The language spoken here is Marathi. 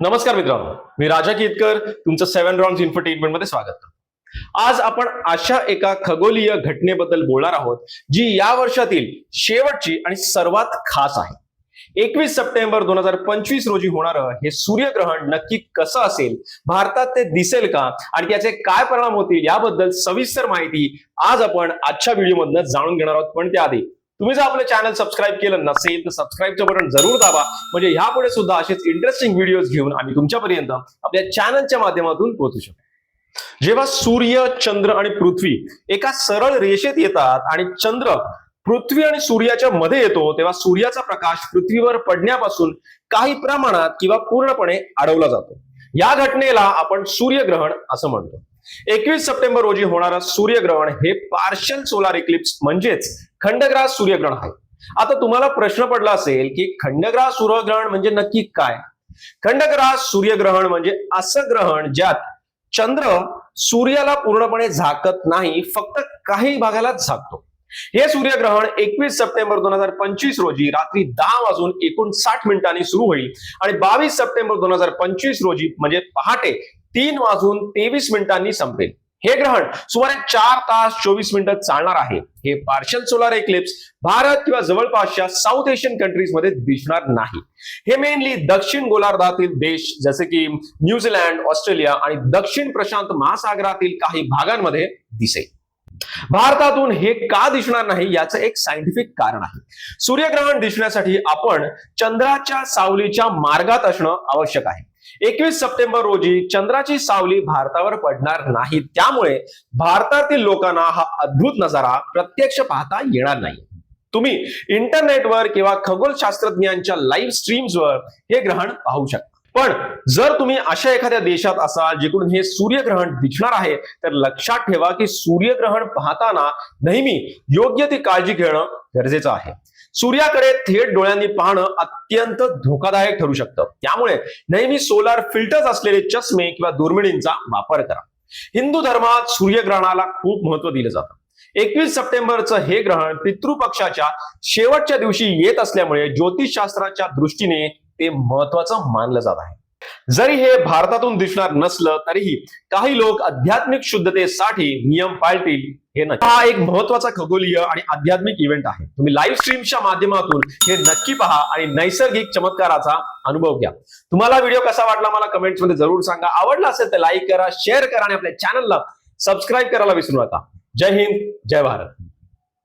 नमस्कार मित्रांनो मी राजा केतकर तुमचं सेव्हन राऊंड इन्फरटेनमेंटमध्ये स्वागत. करतो आज आपण अशा एका खगोलीय घटनेबद्दल बोलणार आहोत जी या वर्षातील शेवटची आणि सर्वात खास आहे. एकवीस सप्टेंबर दोन हजार पंचवीस रोजी होणारं हे सूर्यग्रहण नक्की कसं असेल भारतात ते दिसेल का आणि त्याचे काय परिणाम होतील याबद्दल सविस्तर माहिती आज आपण आजच्या व्हिडिओमधनं जाणून घेणार आहोत. पण त्याआधी तुम्ही जर आपलं चॅनल सबस्क्राईब केलं नसेल तर सबस्क्राईबचं बटन जरूर दाबा. म्हणजे ह्यापुढे सुद्धा असेच इंटरेस्टिंग व्हिडिओज घेऊन आम्ही तुमच्यापर्यंत आपल्या चॅनलच्या माध्यमातून पोहोचू शकतो. जेव्हा सूर्य चंद्र आणि पृथ्वी एका सरळ रेषेत येतात आणि चंद्र पृथ्वी आणि सूर्याच्या मध्ये येतो तेव्हा सूर्याचा प्रकाश पृथ्वीवर पडण्यापासून काही प्रमाणात किंवा पूर्णपणे अडवला जातो. या घटनेला आपण सूर्यग्रहण असं म्हणतो. एकवीस सप्टेंबर रोजी होणारं सूर्यग्रहण हे पार्शल सोलार इक्लिप्स म्हणजेच खंडग्रास सूर्यग्रहण आहे. आता तुम्हाला प्रश्न पडला असेल की खंडग्रास सूर्यग्रहण म्हणजे नक्की काय? खंडग्रास सूर्यग्रहण म्हणजे असं ग्रहण ज्यात चंद्र सूर्याला पूर्णपणे झाकत नाही फक्त काही भागालाच झाकतो. हे सूर्यग्रहण एकवीस सप्टेंबर दोन हजार पंचवीस रोजी रात्री दहा वाजून एकोणसाठ मिनिटांनी सुरू होईल आणि बावीस सप्टेंबर दोन हजार पंचवीस रोजी म्हणजे पहाटे तीन वाजून तेवीस मिनिटांनी संपेल. हे ग्रहण सुमारे चार तास चोवीस मिनिटं चालणार आहे. हे पार्शल सोलार एक्लिप्स भारत किंवा जवळपासच्या साऊथ एशियन कंट्रीजमध्ये दिसणार नाही. हे मेनली दक्षिण गोलार्धातील देश जसे की न्यूझीलँड ऑस्ट्रेलिया आणि दक्षिण प्रशांत महासागरातील काही भागांमध्ये दिसेल. भारतातून हे का दिसणार नाही याचं एक सायंटिफिक कारण आहे. सूर्यग्रहण दिसण्यासाठी आपण चंद्राच्या सावलीच्या मार्गात असणं आवश्यक आहे. एकवीस सप्टेंबर रोजी चंद्राची सावली भारतावर पडणार नाही. त्यामुळे भारतातील लोकांना हा अद्भुत नजारा प्रत्यक्ष पाहता येणार नाही. तुम्ही इंटरनेटवर किंवा खगोलशास्त्रज्ञांच्या लाईव्ह स्ट्रीम्सवर हे ग्रहण पाहू शकता. पण जर तुम्ही अशा एखाद्या देशात असाल जिकडून हे सूर्यग्रहण दिसणार आहे तर लक्षात ठेवा की सूर्यग्रहण पाहताना नेहमी योग्य ती काळजी घेणं गरजेचं आहे. सूर्याकडे थेट डोळ्यांनी पाहणं अत्यंत धोकादायक ठरू शकतं. त्यामुळे नेहमी सोलार फिल्टर्स असलेले चष्मे किंवा दुर्मिणींचा वापर करा. हिंदू धर्मात सूर्यग्रहणाला खूप महत्त्व दिलं जातं. एकवीस सप्टेंबरचं हे ग्रहण पितृपक्षाच्या शेवटच्या दिवशी येत असल्यामुळे ज्योतिषशास्त्राच्या दृष्टीने ते महत्वाचं मानलं जात आहे. जरी हे भारतातून दिसणार नसलं तरीही काही लोक आध्यात्मिक शुद्धतेसाठी नियम पाळतील हे नक्की. हा एक महत्त्वाचा खगोलीय आणि आध्यात्मिक इव्हेंट आहे. तुम्ही लाईव्ह स्ट्रीमच्या माध्यमातून हे नक्की पहा आणि नैसर्गिक चमत्काराचा अनुभव घ्या. तुम्हाला व्हिडिओ कसा वाटला मला कमेंट्समध्ये जरूर सांगा. आवडला असेल तर लाईक करा शेअर करा आणि आपल्या चॅनलला सबस्क्राईब करायला विसरू नका. जय हिंद जय भारत.